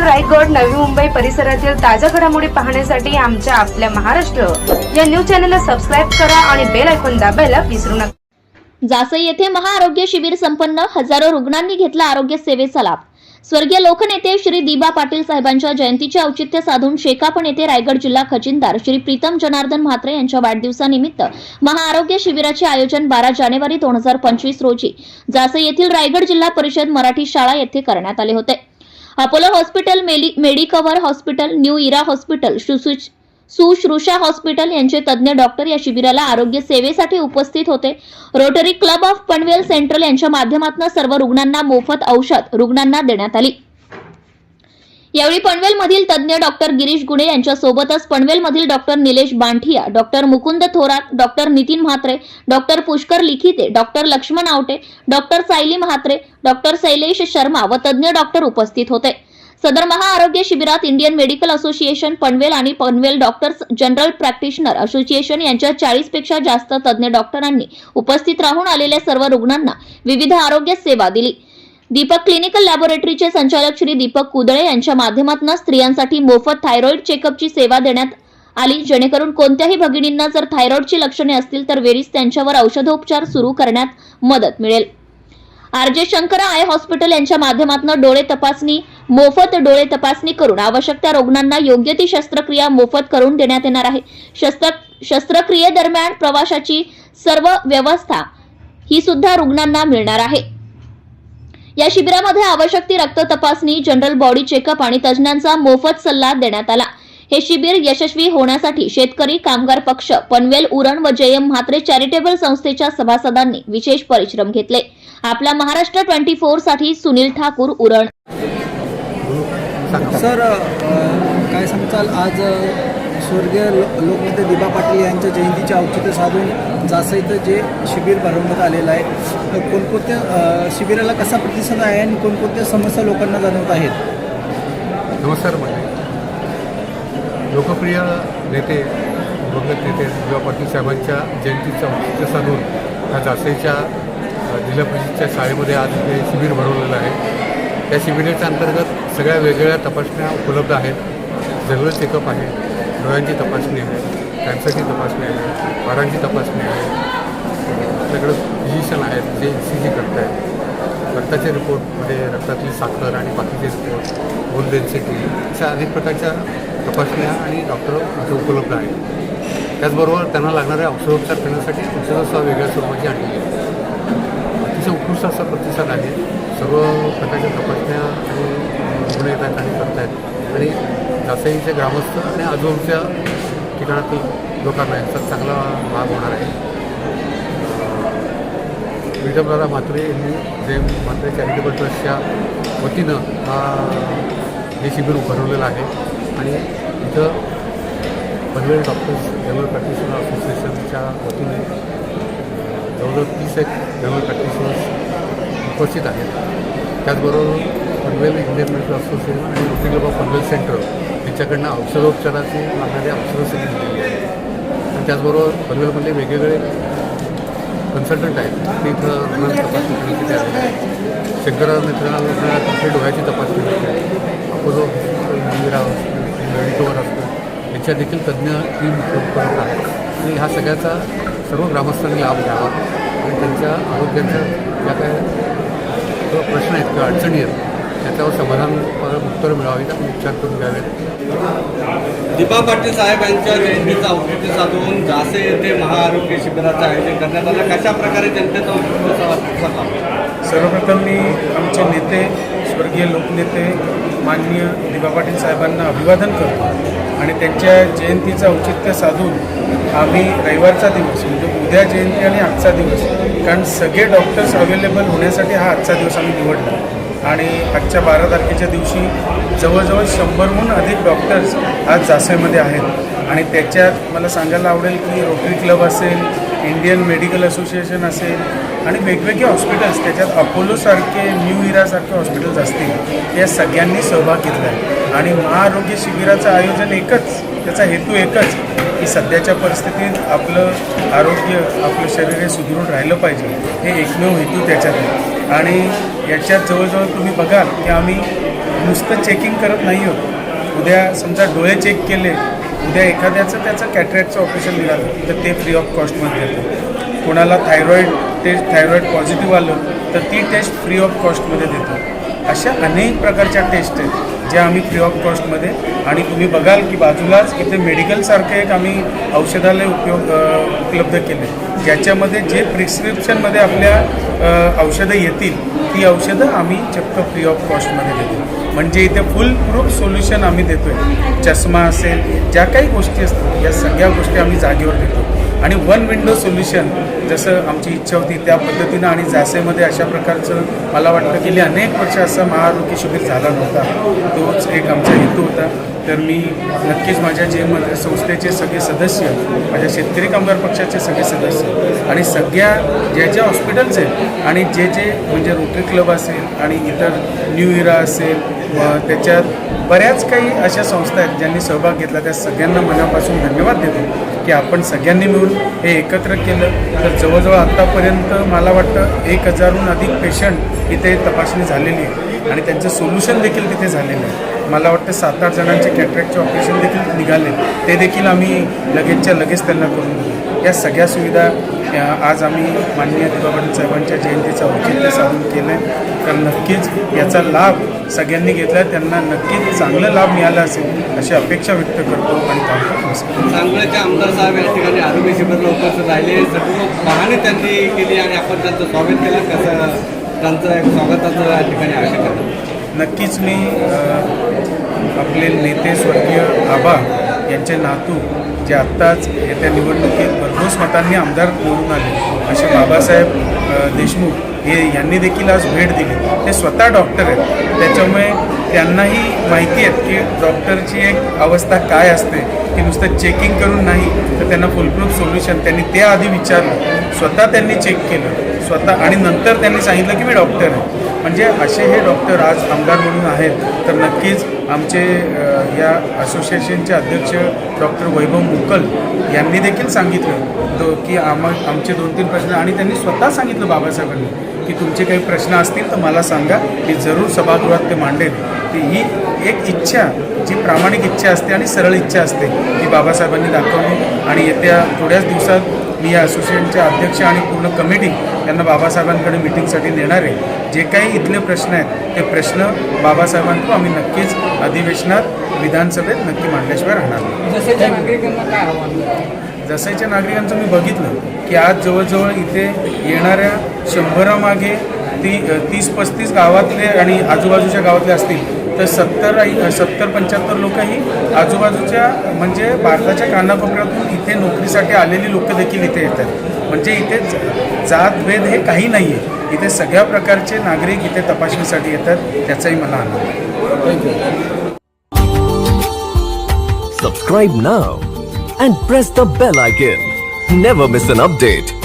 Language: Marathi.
जामखेड रायगड नवी मुंबई परिसरातील ताज्या घडामोडी पाहण्यासाठी आमच्या आपल्या महाराष्ट्र या न्यूज चॅनलला सबस्क्राईब करा आणि बेल ऐकून दाबायला विसरू नका. जासई येथे महाआरोग्य शिबिर संपन्न हजारो रुग्णांनी घेतला आरोग्य सेवेचा लाभ. स्वर्गीय लोकनेते श्री दिबा पाटील साहेबांच्या जयंतीचे औचित्य साधून शेकापण येथे रायगड जिल्हा खजिनदार श्री प्रीतम जनार्दन म्हात्रे यांच्या वाढदिवसानिमित्त महाआरोग्य शिबिराचे आयोजन बारा जानेवारी दोन हजार पंचवीस रोजी जासई येथील रायगड जिल्हा परिषद मराठी शाळा येथे करण्यात आले होते. अपोलो हॉस्पिटल मेली Medicover hospital new era hospital सुसु- सुश्रुषा हॉस्पिटल यांचे तज्ज्ञ डॉक्टर या शिबिराला आरोग्य सेवेसाठी उपस्थित होते. Rotary club of Panvel central यांच्या माध्यमातून सर्व रुग्णांना मोफत औषध रुग्णांना देण्यात आली. यावेळी पनवेलमधील तज्ज्ञ डॉक्टर गिरीश गुडे यांच्यासोबतच पनवेलमधील doctor Nilesh Banthia doctor Mukund Thorat doctor Nitin Mhatre doctor Pushkar Likhite doctor Laxman Awate doctor Sayali Mhatre doctor Shailesh Sharma व तज्ज्ञ डॉक्टर उपस्थित होते. सदर महाआरोग्य शिबिरात इंडियन मेडिकल असोसिएशन पनवेल आणि Panvel doctors general practitioner association यांच्या चाळीसपेक्षा जास्त तज्ज्ञ डॉक्टरांनी उपस्थित राहून आलेल्या सर्व रुग्णांना विविध आरोग्य सेवा दिली. दीपक क्लिनिकल लॅबोरेटरीचे संचालक श्री दीपक कुदळे यांच्या माध्यमातून स्त्रियांसाठी मोफत थायरॉइड चेकअपची सेवा देण्यात आली. जेणेकरून कोणत्याही भगिनींना जर थायरॉइडची लक्षणे असतील तर वेळीच त्यांच्यावर औषधोपचार सुरू करण्यात मदत मिळेल. आर. जे. शंकर आय हॉस्पिटल यांच्या माध्यमातून डोळे तपासणी मोफत डोळे तपासणी करून आवश्यक त्या रुग्णांना योग्य ती शस्त्रक्रिया मोफत करून देण्यात येणार आहे. शस्त्र शस्त्रक्रियेदरम्यान प्रवाशाची सर्व व्यवस्था ही सुद्धा रुग्णांना मिळणार आहे. या शिबिरामध्ये आवश्यक ती रक्त तपासणी जनरल बॉडी चेकअप आणि तज्ज्ञांचा मोफत सल्ला देण्यात आला. हे शिबिर यशस्वी होण्यासाठी शेतकरी कामगार पक्ष पनवेल उरण व जयम म्हात्रे चॅरिटेबल संस्थेच्या सभासदांनी विशेष परिश्रम घेतले. आपला महाराष्ट्र ट्वेंटी फोरसाठी सुनील ठाकूर उरण. सर काय सांगताल? आज स्वर्गीय लोकनेते दिबा पाटील यांच्या जयंतीचे औचित्य साधून जासं इथं जे शिबिर भरवण्यात आलेलं आहे तर कोणकोणत्या शिबिराला कसा प्रतिसाद आहे आणि कोणकोणत्या समस्या लोकांना जाणवत आहेत? नमस्कार म्हणजे लोकप्रिय नेते दिवंगत नेते दिवा पाटील साहेबांच्या जयंतीचं औचित्य साधून ह्या जासईच्या जिल्हा परिषदच्या शाळेमध्ये आज हे शिबिर भरवलेलं आहे. त्या शिबिराच्या अंतर्गत सगळ्या वेगवेगळ्या तपासण्या उपलब्ध आहेत. जनरल चेकअप आहे. डोळ्यांची तपासणी आहे कॅन्सरची तपासणी आहे वारांची तपासणी आहे. आपल्याकडं फिजिशियन आहेत जे ई सी जी करत आहेत रक्ताचे रिपोर्टमध्ये रक्तातली साखर आणि बाकीचे रिपोर्ट बोन डेन्सिटी अशा अनेक प्रकारच्या तपासण्या आणि डॉक्टर इथे उपलब्ध आहेत. त्याचबरोबर त्यांना लागणारे औषधोपचार करण्यासाठी औषधंसुद्धा वेगळ्या स्वरूपाची आणली आहे. अतिशय उत्कृष्ट असा प्रतिसाद आहे. सर्व प्रकारच्या तपासण्या आणि रुग्ण येतात आणि करतायत. आणि जासईचे ग्रामस्थ आणि आजूबाजूच्या ठिकाणातील लोकांना याचा चांगला भाग होणार आहे. विडमदादा म्हात्रे यांनी जे म्हात्रे चॅरिटेबल ट्रस्टच्या वतीनं हा हे शिबिर उभारवलेलं आहे. आणि इथं पनवेल डॉक्टर्स जनरल प्रॅक्टिशनर असोसिएशनच्या वतीने जवळजवळ तीस एक जनरल प्रॅक्टिशनर्स उपस्थित आहेत. त्याचबरोबर पनवेल इंडियन मेडिकल असोसिएशन आणि Rotary club of Panvel center त्यांच्याकडनं औषधोपचाराचे लागणारे औषधं सगळी आहेत. आणि त्याचबरोबर पनवेलमधले वेगवेगळे कन्सल्टंट आहेत. ते इथं रुग्णांची तपासणी करण्यासाठी आलेले शंकरराव मित्रांना कुठल्या डोळ्याची तपासणी होते आहे अपोलो इंदिरा मेडिकोवर असतं याच्या देखील तज्ज्ञ टीम करत आहे आणि ह्या सगळ्याचा सर्व ग्रामस्थांनी लाभ घ्यावा. आणि त्यांच्या आरोग्याच्या ज्या काय प्रश्न आहेत किंवा अडचणी आहेत त्याच्यावर समाधान उत्तर मिळावीत आणि उपचार करून घ्यावेत. दीपा पाटील साहेब यांच्या जयंतीचं औचित्य साधून जासे येथे महाआरोग्य शिबिराचं आयोजन करण्यात आलं. कशा प्रकारे जनतेचा उत्कृष्ट? सर्वप्रथम मी आमचे नेते स्वर्गीय लोकनेते माननीय दिबा पाटील साहेबांना अभिवादन करतो आणि त्यांच्या जयंतीचं औचित्य साधून आम्ही रविवारचा दिवस म्हणजे उद्या जयंती आणि आजचा दिवस कारण सगळे डॉक्टर्स अवेलेबल होण्यासाठी हा आजचा दिवस आम्ही निवडला. आणि आजच्या बारा तारखेच्या दिवशी जवळजवळ शंभरहून अधिक डॉक्टर्स आज जासेमध्ये आहेत. आणि त्याच्यात मला सांगायला आवडेल की रोटरी क्लब असेल इंडियन मेडिकल असोसिएशन असेल आणि वेगवेगळे हॉस्पिटल्स त्याच्यात अपोलोसारखे न्यू इरासारखे हॉस्पिटल्स असतील या सगळ्यांनी सहभाग घेतला आहे आणि महाआरोग्य शिबिराचं आयोजन एकच त्याचा हेतू एकच की सध्याच्या परिस्थितीत आपलं आरोग्य आपलं शरीर हे सुदृढ राहिलं पाहिजे. हे एकमेव हेतू त्याच्यात आहे आणि याच्यात जवळजवळ तुम्ही बघाल की आम्ही नुसतं चेकिंग करत नाही आहोत. उद्या समजा डोळे चेक केले उद्या एखाद्याचं त्याचं कॅटरॅक्टचं ऑपरेशन निघालं तर ते फ्री ऑफ कॉस्टमध्ये देतो. कोणाला थायरॉईड टेस्ट थायरॉईड पॉझिटिव्ह आलं तर ती टेस्ट फ्री ऑफ कॉस्टमध्ये देतो. अशा अनेक प्रकारच्या टेस्ट आहेत. ज्या आम्ही फ्री ऑफ कॉस्टमध्ये आणि तुम्ही बघाल की बाजूलाच इथे मेडिकलसारखे एक आम्ही औषधालय उपयोग उपलब्ध केले. ज्याच्यामध्ये जे प्रिस्क्रिप्शनमध्ये आपल्या औषधं येतील ती औषधं आम्ही चक्क फ्री ऑफ कॉस्टमध्ये देतो. म्हणजे इथे फुल प्रूफ सोल्युशन आम्ही देतो आहे चष्मा असेल ज्या काही गोष्टी असतात या सगळ्या गोष्टी आम्ही जागेवर देतो. आणि वन विंडो सोल्युशन जसं आमची इच्छा होती त्या पद्धतीनं आणि जासेमध्ये अशा प्रकारचं मला वाटतं गेली अनेक वर्ष असा महाआरोग्य शिबिर झाला नव्हता तोच एक आमचा हेतू होता. तर मी नक्कीच माझ्या जे म संस्थेचे सगळे सदस्य माझ्या शेतकरी कामगार पक्षाचे सगळे सदस्य आणि सगळ्या ज्या ज्या हॉस्पिटल्स आहेत आणि जे जे म्हणजे रोटरी क्लब असेल आणि इतर न्यू इरा असेल त्याच्यात बऱ्याच काही अशा संस्था आहेत ज्यांनी सहभाग घेतला. त्या सगळ्यांना मनापासून धन्यवाद देतो. की आपण सगळ्यांनी मिळून हे एकत्र केलं. तर जवळजवळ आत्तापर्यंत मला वाटतं एक हजारहून अधिक पेशंट इथे तपासणी झालेली आहे. आणि त्यांचं सोल्युशन देखील तिथे झालेलं आहे. मला वाटतं सात आठ जणांचे कॅटरॅक्टचे ऑपरेशन देखील निघाले. ते देखील आम्ही लगेचच्या लगेच त्यांना करून दिले या सगळ्या सुविधा या आज आम्ही माननीय पाटील साहेबांच्या जयंतीचं औचित्य साधून केलं आहे तर नक्कीच याचा लाभ सगळ्यांनी घेतला त्यांना नक्कीच चांगला लाभ मिळाला असेल अशी अपेक्षा व्यक्त करतो आणि सांगोल्याचे आमदार साहेब या ठिकाणी आरोग्य शिबिरला उपस्थित राहिले. सर्व पाहणी त्यांनी केली आणि आपण त्यांचं स्वागत केलं. कसं त्यांचं एक स्वागताचं या ठिकाणी आयोजन करतो नक्कीच मी आपले नेते स्वर्गीय आबा यांचे नातू जे आत्ताच येत्या निवडणुकीत भरघोस मतांनी आमदार निवडून आले. असे बाबासाहेब देशमुख हे यांनी देखील आज भेट दिली. ते स्वतः डॉक्टर आहेत. त्याच्यामुळे त्यांनाही माहिती आहेत की डॉक्टरची एक अवस्था काय असते. की नुसतं चेकिंग करून नाही तर त्यांना फुलप्रूफ सोल्युशन त्यांनी ते आधी विचारलं. स्वतः त्यांनी चेक केलं. स्वतः आणि नंतर त्यांनी सांगितलं की मी डॉक्टर आहे. म्हणजे असे हे डॉक्टर आज आमदार म्हणून आहेत तर नक्कीच आमचे या असोसिएशनचे अध्यक्ष डॉक्टर वैभव मुकल यांनी देखील सांगितलं तो की आम आमचे दोन तीन प्रश्न आणि त्यांनी स्वतः सांगितलं बाबासाहेबांनी की तुमचे काही प्रश्न असतील तर मला सांगा मी जरूर सभागृहात ते मांडेल की ही एक इच्छा जी प्रामाणिक इच्छा असते आणि सरळ इच्छा असते ती बाबासाहेबांनी दाखवली आणि येत्या थोड्याच दिवसात मी या असोसिएशनचे अध्यक्ष आणि पूर्ण कमिटी यांना बाबासाहेबांकडे मिटिंगसाठी नेणार आहे जे काही इथले प्रश्न आहेत ते प्रश्न बाबासाहेबांकडून आम्ही नक्कीच अधिवेशनात विधानसभेत नक्की मांडल्याशिवाय राहणार. जसाच्या नागरिकांचं मी बघितलं की आज जवळजवळ इथे येणाऱ्या शंभरामागे ती तीस पस्तीस गावातले आणि आजूबाजूच्या गावातले असतील तर सत्तर सत्तर पंच्याहत्तर लोक ही आजूबाजूच्या म्हणजे भारताच्या कानाकोपऱ्यातून इथे नोकरीसाठी आलेली लोक देखील इथे येतात म्हणजे इथे ज- जात भेद हे काही नाही आहे इथे सगळ्या प्रकारचे नागरिक इथे तपासणीसाठी येतात त्याचाही मला आनंद आहे Subscribe now and press the bell icon. Never miss an update.